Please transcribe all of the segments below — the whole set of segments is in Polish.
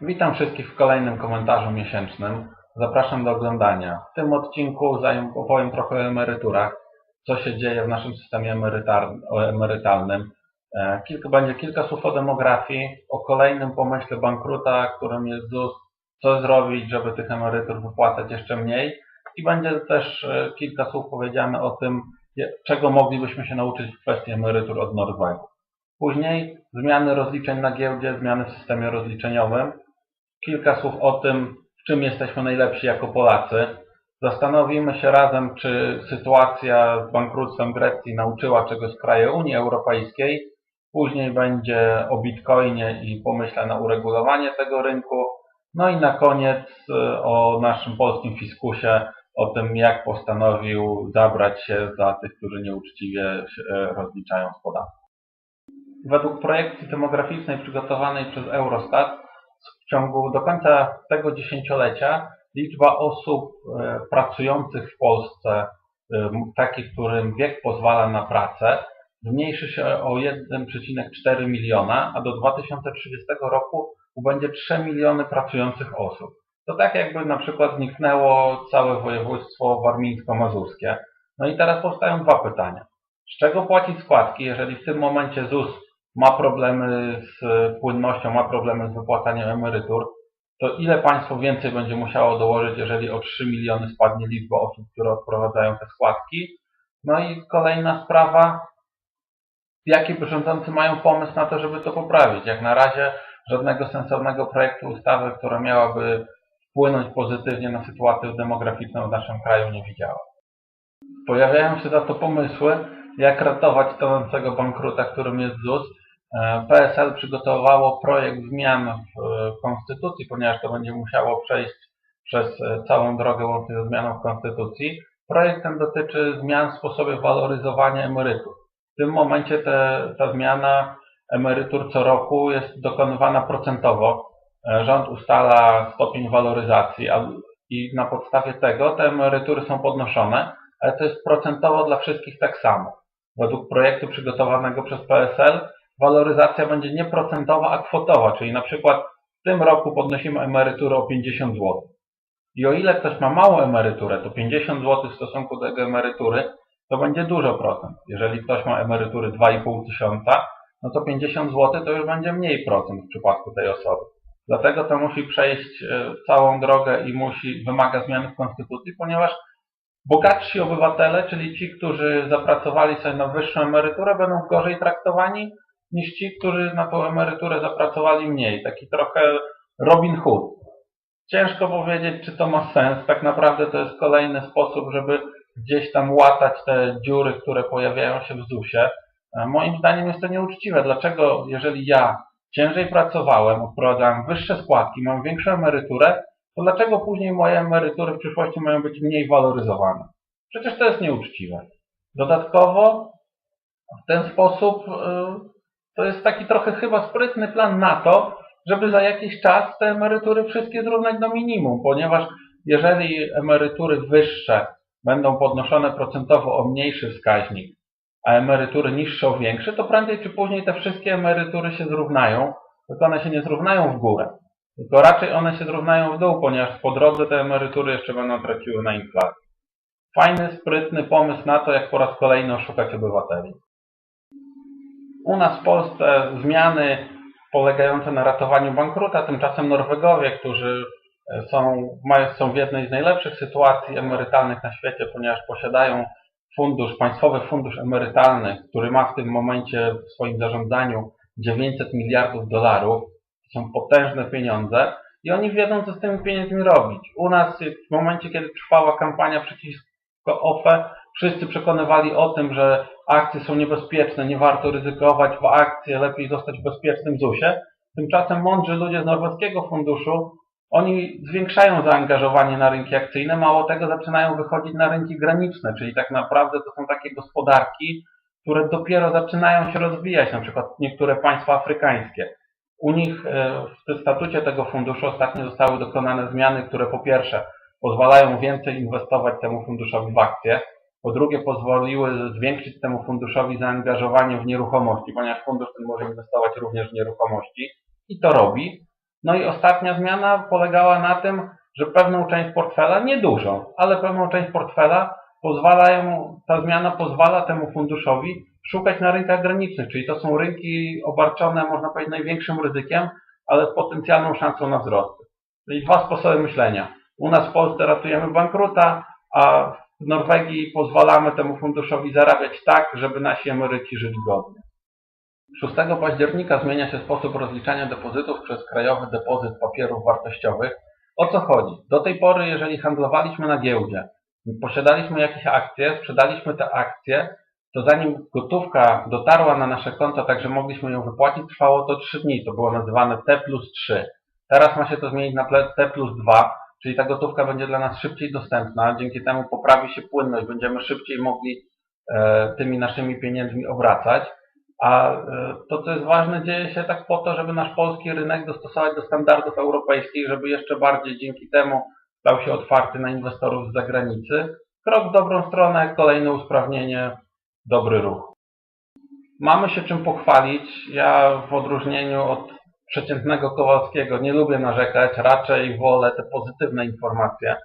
Witam wszystkich w kolejnym komentarzu miesięcznym. Zapraszam do oglądania. W tym odcinku opowiem trochę o emeryturach, co się dzieje w naszym systemie emerytalnym. E, Kilka, będzie kilka słów o demografii, o kolejnym pomyśle bankruta, którym jest ZUS, co zrobić, żeby tych emerytur wypłacać jeszcze mniej. I będzie też e, kilka słów powiedziane o tym, czego moglibyśmy się nauczyć w kwestii emerytur od Norwegów. Później zmiany rozliczeń na giełdzie, zmiany w systemie rozliczeniowym. Kilka słów o tym, w czym jesteśmy najlepsi jako Polacy. Zastanowimy się razem, czy sytuacja z bankructwem Grecji nauczyła czegoś kraje Unii Europejskiej. Później będzie o Bitcoinie i pomyśle na uregulowanie tego rynku. No i na koniec y, o naszym polskim fiskusie, o tym jak postanowił zabrać się za tych, którzy nieuczciwie e, rozliczają z podatku. Według projekcji demograficznej przygotowanej przez Eurostat w ciągu do końca tego dziesięciolecia liczba osób e, pracujących w Polsce, e, takich, którym wiek pozwala na pracę, zmniejszy się o 1,4 miliona, a do 2030 roku ubędzie 3 miliony pracujących osób. To tak jakby na przykład zniknęło całe województwo warmińsko-mazurskie. No i teraz powstają dwa pytania. Z czego płacić składki, jeżeli w tym momencie ZUS ma problemy z płynnością, ma problemy z wypłacaniem emerytur, to ile państwo więcej będzie musiało dołożyć, jeżeli o 3 miliony spadnie liczba osób, które odprowadzają te składki? No i kolejna sprawa, jaki rządzący mają pomysł na to, żeby to poprawić? Jak na razie żadnego sensownego projektu ustawy, która miałaby wpłynąć pozytywnie na sytuację demograficzną w naszym kraju nie widziałem. Pojawiają się za to pomysły, jak ratować tonącego bankruta, którym jest ZUS. E, PSL przygotowało projekt zmian w e, Konstytucji, ponieważ to będzie musiało przejść przez e, całą drogę łącznie ze zmianą w Konstytucji. Projekt ten dotyczy zmian w sposobie waloryzowania emerytur. W tym momencie te, ta zmiana emerytur co roku jest dokonywana procentowo. Rząd ustala stopień waloryzacji i na podstawie tego te emerytury są podnoszone, ale to jest procentowo dla wszystkich tak samo. Według projektu przygotowanego przez PSL waloryzacja będzie nie procentowa, a kwotowa, czyli na przykład w tym roku podnosimy emeryturę o 50 zł. I o ile ktoś ma małą emeryturę, to 50 zł w stosunku do jego emerytury to będzie dużo procent. Jeżeli ktoś ma emerytury 2,5 tysiąca, no to 50 zł to już będzie mniej procent w przypadku tej osoby. Dlatego to musi przejść e, całą drogę i musi, wymaga zmiany w konstytucji, ponieważ bogatsi obywatele, czyli ci, którzy zapracowali sobie na wyższą emeryturę, będą gorzej traktowani niż ci, którzy na tą emeryturę zapracowali mniej. Taki trochę Robin Hood. Ciężko powiedzieć, czy to ma sens. Tak naprawdę to jest kolejny sposób, żeby gdzieś tam łatać te dziury, które pojawiają się w ZUS-ie. E, Moim zdaniem jest to nieuczciwe. Dlaczego, jeżeli ja ciężej pracowałem, odprowadzałem wyższe składki, mam większą emeryturę, to dlaczego później moje emerytury w przyszłości mają być mniej waloryzowane? Przecież to jest nieuczciwe. Dodatkowo w ten sposób y, to jest taki trochę chyba sprytny plan na to, żeby za jakiś czas te emerytury wszystkie zrównać do minimum, ponieważ jeżeli emerytury wyższe będą podnoszone procentowo o mniejszy wskaźnik, a emerytury niższe o większy, to prędzej czy później te wszystkie emerytury się zrównają, tylko one się nie zrównają w górę, tylko raczej one się zrównają w dół, ponieważ po drodze te emerytury jeszcze będą traciły na inflacji. Fajny, sprytny pomysł na to, jak po raz kolejny oszukać obywateli. U nas w Polsce zmiany polegające na ratowaniu bankruta, tymczasem Norwegowie, którzy e, są, są w jednej z najlepszych sytuacji emerytalnych na świecie, ponieważ posiadają fundusz, państwowy fundusz emerytalny, który ma w tym momencie w swoim zarządzaniu 900 miliardów dolarów. To są potężne pieniądze i oni wiedzą, co z tymi pieniędzmi robić. U nas w momencie, kiedy trwała kampania przeciwko OFE, wszyscy przekonywali o tym, że akcje są niebezpieczne, nie warto ryzykować w akcje, lepiej zostać w bezpiecznym ZUS-ie. Tymczasem mądrzy ludzie z norweskiego funduszu, oni zwiększają zaangażowanie na rynki akcyjne, mało tego zaczynają wychodzić na rynki graniczne, czyli tak naprawdę to są takie gospodarki, które dopiero zaczynają się rozwijać, na przykład niektóre państwa afrykańskie. U nich e, w statucie tego funduszu ostatnio zostały dokonane zmiany, które po pierwsze pozwalają więcej inwestować temu funduszowi w akcje, po drugie pozwoliły zwiększyć temu funduszowi zaangażowanie w nieruchomości, ponieważ fundusz ten może inwestować również w nieruchomości i to robi. No i ostatnia zmiana polegała na tym, że pewną część portfela, niedużą, ale pewną część portfela pozwalają, ta zmiana pozwala temu funduszowi szukać na rynkach granicznych, czyli to są rynki obarczone, można powiedzieć, największym ryzykiem, ale z potencjalną szansą na wzrost. Czyli dwa sposoby myślenia. U nas w Polsce ratujemy bankruta, a w Norwegii pozwalamy temu funduszowi zarabiać tak, żeby nasi emeryci żyli godnie. 6 października zmienia się sposób rozliczania depozytów przez Krajowy Depozyt Papierów Wartościowych. O co chodzi? Do tej pory, jeżeli handlowaliśmy na giełdzie, posiadaliśmy jakieś akcje, sprzedaliśmy te akcje, to zanim gotówka dotarła na nasze konto, tak że mogliśmy ją wypłacić, trwało to 3 dni. To było nazywane T plus 3. Teraz ma się to zmienić na T plus 2, czyli ta gotówka będzie dla nas szybciej dostępna, dzięki temu poprawi się płynność, będziemy szybciej mogli e, tymi naszymi pieniędzmi obracać. A e, to, co jest ważne, dzieje się tak po to, żeby nasz polski rynek dostosować do standardów europejskich, żeby jeszcze bardziej dzięki temu stał się otwarty na inwestorów z zagranicy. Krok w dobrą stronę, kolejne usprawnienie, dobry ruch. Mamy się czym pochwalić. Ja w odróżnieniu od przeciętnego Kowalskiego nie lubię narzekać, raczej wolę te pozytywne informacje.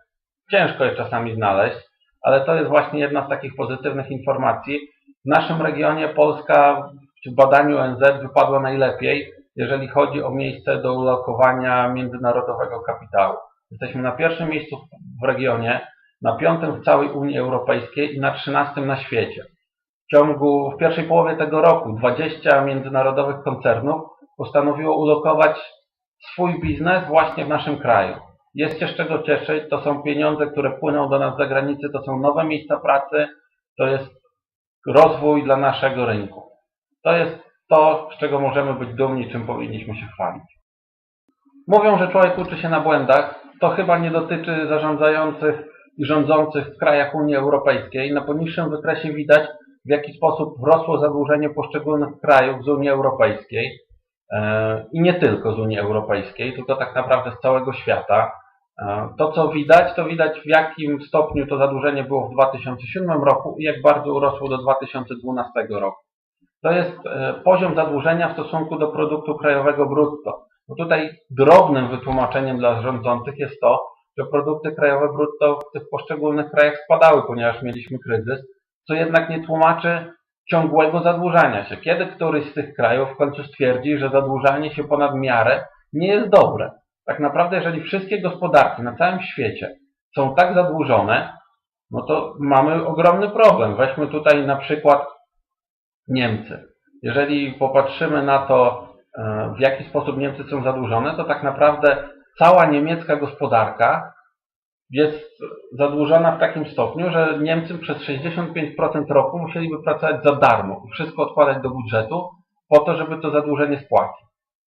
Ciężko je czasami znaleźć, ale to jest właśnie jedna z takich pozytywnych informacji. W naszym regionie Polska w badaniu ONZ wypadła najlepiej, jeżeli chodzi o miejsce do ulokowania międzynarodowego kapitału. Jesteśmy na pierwszym miejscu w regionie, na piątym w całej Unii Europejskiej i na trzynastym na świecie. W ciągu, w pierwszej połowie tego roku 20 międzynarodowych koncernów postanowiło ulokować swój biznes właśnie w naszym kraju. Jest się z czego cieszyć, to są pieniądze, które płyną do nas z zagranicy, to są nowe miejsca pracy, to jest rozwój dla naszego rynku. To jest to, z czego możemy być dumni, czym powinniśmy się chwalić. Mówią, że człowiek uczy się na błędach. To chyba nie dotyczy zarządzających i rządzących w krajach Unii Europejskiej. Na poniższym wykresie widać, w jaki sposób wrosło zadłużenie poszczególnych krajów z Unii Europejskiej i nie tylko z Unii Europejskiej, tylko tak naprawdę z całego świata. E, To, co widać, to widać w jakim stopniu to zadłużenie było w 2007 roku i jak bardzo urosło do 2012 roku. To jest e, poziom zadłużenia w stosunku do produktu krajowego brutto. Bo tutaj drobnym wytłumaczeniem dla rządzących jest to, że produkty krajowe brutto w tych poszczególnych krajach spadały, ponieważ mieliśmy kryzys, co jednak nie tłumaczy ciągłego zadłużania się. Kiedy któryś z tych krajów w końcu stwierdzi, że zadłużanie się ponad miarę nie jest dobre. Tak naprawdę, jeżeli wszystkie gospodarki na całym świecie są tak zadłużone, no to mamy ogromny problem. Weźmy tutaj na przykład Niemcy. Jeżeli popatrzymy na to, e, w jaki sposób Niemcy są zadłużone, to tak naprawdę cała niemiecka gospodarka jest zadłużona w takim stopniu, że Niemcy przez 65% roku musieliby pracować za darmo i wszystko odkładać do budżetu po to, żeby to zadłużenie spłacić.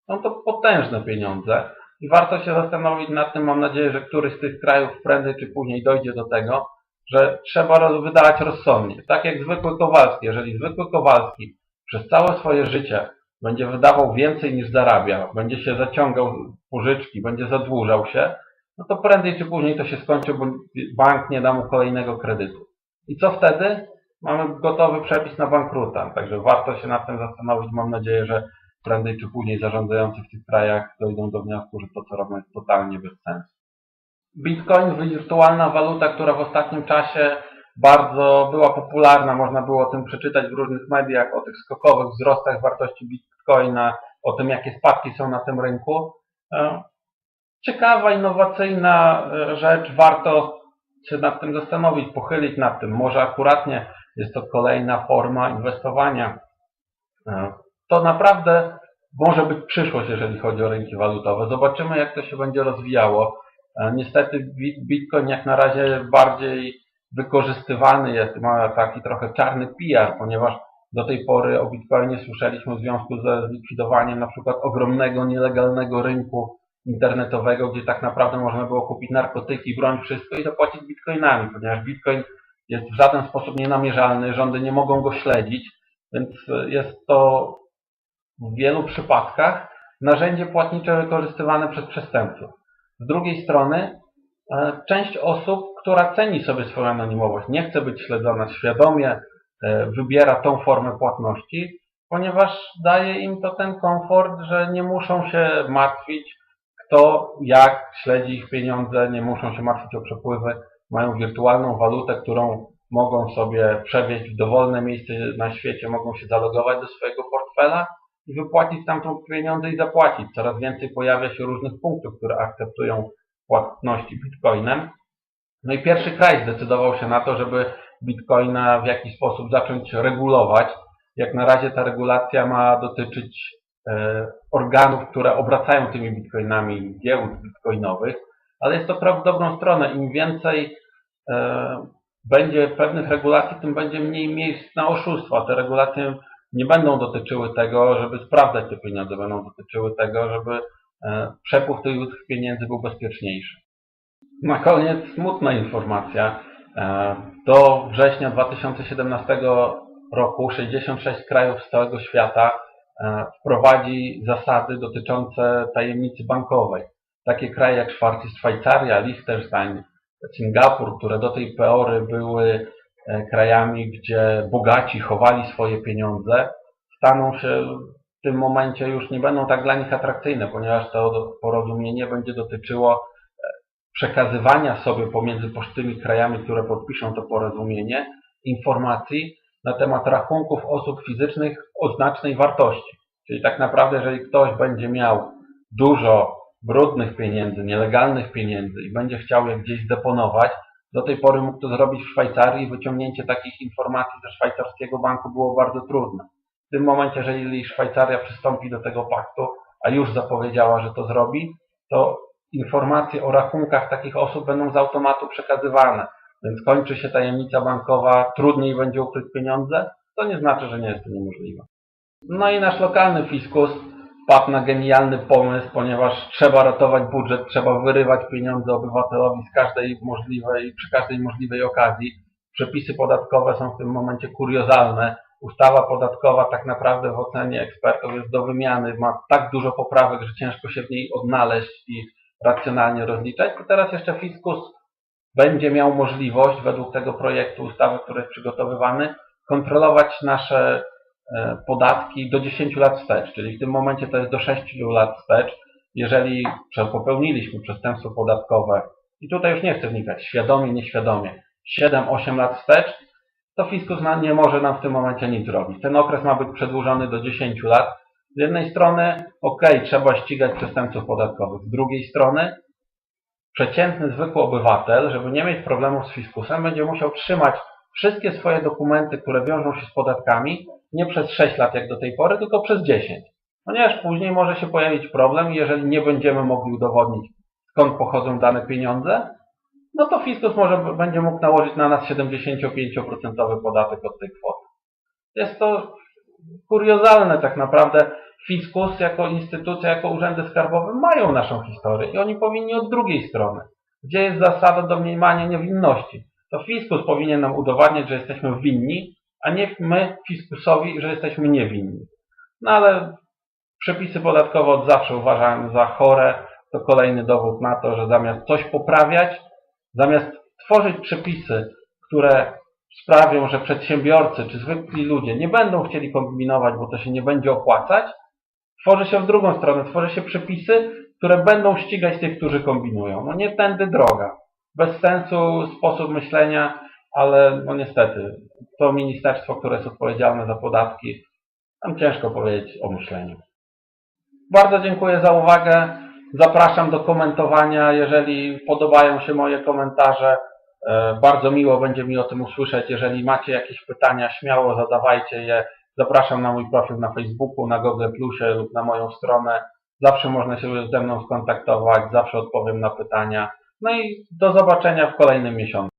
Są to potężne pieniądze i warto się zastanowić nad tym. Mam nadzieję, że któryś z tych krajów prędzej czy później dojdzie do tego, że trzeba wydawać rozsądnie. Tak jak zwykły Kowalski. Jeżeli zwykły Kowalski przez całe swoje życie będzie wydawał więcej niż zarabia, będzie się zaciągał pożyczki, będzie zadłużał się, no to prędzej czy później to się skończy, bo bank nie da mu kolejnego kredytu. I co wtedy? Mamy gotowy przepis na bankruta. Także warto się nad tym zastanowić. Mam nadzieję, że prędzej czy później zarządzający w tych krajach dojdą do wniosku, że to co robią jest totalnie bez sensu. Bitcoin, wirtualna waluta, która w ostatnim czasie bardzo była popularna, można było o tym przeczytać w różnych mediach, o tych skokowych wzrostach wartości Bitcoina, o tym jakie spadki są na tym rynku. Ciekawa, innowacyjna e, rzecz, warto się nad tym zastanowić, pochylić nad tym. Może akuratnie jest to kolejna forma inwestowania. E, To naprawdę może być przyszłość, jeżeli chodzi o rynki walutowe. Zobaczymy, jak to się będzie rozwijało. E, Niestety Bit- Bitcoin jak na razie bardziej wykorzystywany jest, ma taki trochę czarny PR, ponieważ do tej pory o Bitcoinie słyszeliśmy w związku ze zlikwidowaniem na przykład ogromnego, nielegalnego rynku internetowego, gdzie tak naprawdę można było kupić narkotyki, broń, wszystko i zapłacić bitcoinami, ponieważ bitcoin jest w żaden sposób nienamierzalny, rządy nie mogą go śledzić, więc jest to w wielu przypadkach narzędzie płatnicze wykorzystywane przez przestępców. Z drugiej strony e, część osób, która ceni sobie swoją anonimowość, nie chce być śledzona świadomie, e, wybiera tą formę płatności, ponieważ daje im to ten komfort, że nie muszą się martwić, kto, jak śledzi ich pieniądze, nie muszą się martwić o przepływy, mają wirtualną walutę, którą mogą sobie przewieźć w dowolne miejsce na świecie, mogą się zalogować do swojego portfela i wypłacić stamtąd pieniądze i zapłacić. Coraz więcej pojawia się różnych punktów, które akceptują płatności bitcoinem. No i pierwszy kraj zdecydował się na to, żeby bitcoina w jakiś sposób zacząć regulować. Jak na razie ta regulacja ma dotyczyć organów, które obracają tymi bitcoinami, giełd bitcoinowych, ale jest to krok w dobrą stronę. Im więcej e, będzie pewnych regulacji, tym będzie mniej miejsc na oszustwa. Te regulacje nie będą dotyczyły tego, żeby sprawdzać te pieniądze, będą dotyczyły tego, żeby e, przepływ tych pieniędzy był bezpieczniejszy. Na koniec smutna informacja. E, Do września 2017 roku 66 krajów z całego świata e, wprowadzi zasady dotyczące tajemnicy bankowej. Takie kraje jak Szwajcaria, Liechtenstein, Singapur, które do tej pory były e, krajami, gdzie bogaci chowali swoje pieniądze, staną się w tym momencie już nie będą tak dla nich atrakcyjne, ponieważ to porozumienie będzie dotyczyło e, przekazywania sobie pomiędzy posztymi krajami, które podpiszą to porozumienie, informacji na temat rachunków osób fizycznych o znacznej wartości. Czyli tak naprawdę, jeżeli ktoś będzie miał dużo brudnych pieniędzy, nielegalnych pieniędzy i będzie chciał je gdzieś zdeponować, do tej pory mógł to zrobić w Szwajcarii wyciągnięcie takich informacji ze szwajcarskiego banku było bardzo trudne. W tym momencie, jeżeli Szwajcaria przystąpi do tego paktu, a już zapowiedziała, że to zrobi, to informacje o rachunkach takich osób będą z automatu przekazywane. Więc kończy się tajemnica bankowa, trudniej będzie ukryć pieniądze, to nie znaczy, że nie jest to niemożliwe. No i nasz lokalny fiskus wpadł na genialny pomysł, ponieważ trzeba ratować budżet, trzeba wyrywać pieniądze obywatelowi z każdej możliwej, przy każdej możliwej okazji. Przepisy podatkowe są w tym momencie kuriozalne. Ustawa podatkowa tak naprawdę w ocenie ekspertów jest do wymiany, ma tak dużo poprawek, że ciężko się w niej odnaleźć i racjonalnie rozliczać. To teraz jeszcze fiskus będzie miał możliwość według tego projektu ustawy, który jest przygotowywany, kontrolować nasze e, podatki do 10 lat wstecz, czyli w tym momencie to jest do 6 lat wstecz. Jeżeli popełniliśmy przestępstwo podatkowe i tutaj już nie chcę wnikać, świadomie, nieświadomie, 7-8 lat wstecz, to fiskus nie może nam w tym momencie nic zrobić. Ten okres ma być przedłużony do 10 lat. Z jednej strony, ok, trzeba ścigać przestępców podatkowych. Z drugiej strony, przeciętny, zwykły obywatel, żeby nie mieć problemów z fiskusem, będzie musiał trzymać wszystkie swoje dokumenty, które wiążą się z podatkami, nie przez 6 lat jak do tej pory, tylko przez 10. Ponieważ później może się pojawić problem jeżeli nie będziemy mogli udowodnić, skąd pochodzą dane pieniądze, no to fiskus może będzie mógł nałożyć na nas 75% podatek od tej kwoty. Jest to kuriozalne tak naprawdę. Fiskus jako instytucja, jako urzędy skarbowe mają naszą historię i oni powinni od drugiej strony. Gdzie jest zasada domniemania niewinności? To fiskus powinien nam udowadniać, że jesteśmy winni, a nie my fiskusowi, że jesteśmy niewinni. No ale przepisy podatkowe od zawsze uważałem za chore. To kolejny dowód na to, że zamiast coś poprawiać, zamiast tworzyć przepisy, które sprawią, że przedsiębiorcy czy zwykli ludzie nie będą chcieli kombinować, bo to się nie będzie opłacać, tworzy się w drugą stronę, tworzy się przepisy, które będą ścigać tych, którzy kombinują. No nie tędy droga. Bez sensu sposób myślenia, ale no niestety, to ministerstwo, które jest odpowiedzialne za podatki, tam ciężko powiedzieć o myśleniu. Bardzo dziękuję za uwagę. Zapraszam do komentowania, jeżeli podobają się moje komentarze. E, Bardzo miło będzie mi o tym usłyszeć. Jeżeli macie jakieś pytania, śmiało zadawajcie je. Zapraszam na mój profil na Facebooku, na Google Plusie lub na moją stronę. Zawsze można się ze mną skontaktować, zawsze odpowiem na pytania. No i do zobaczenia w kolejnym miesiącu.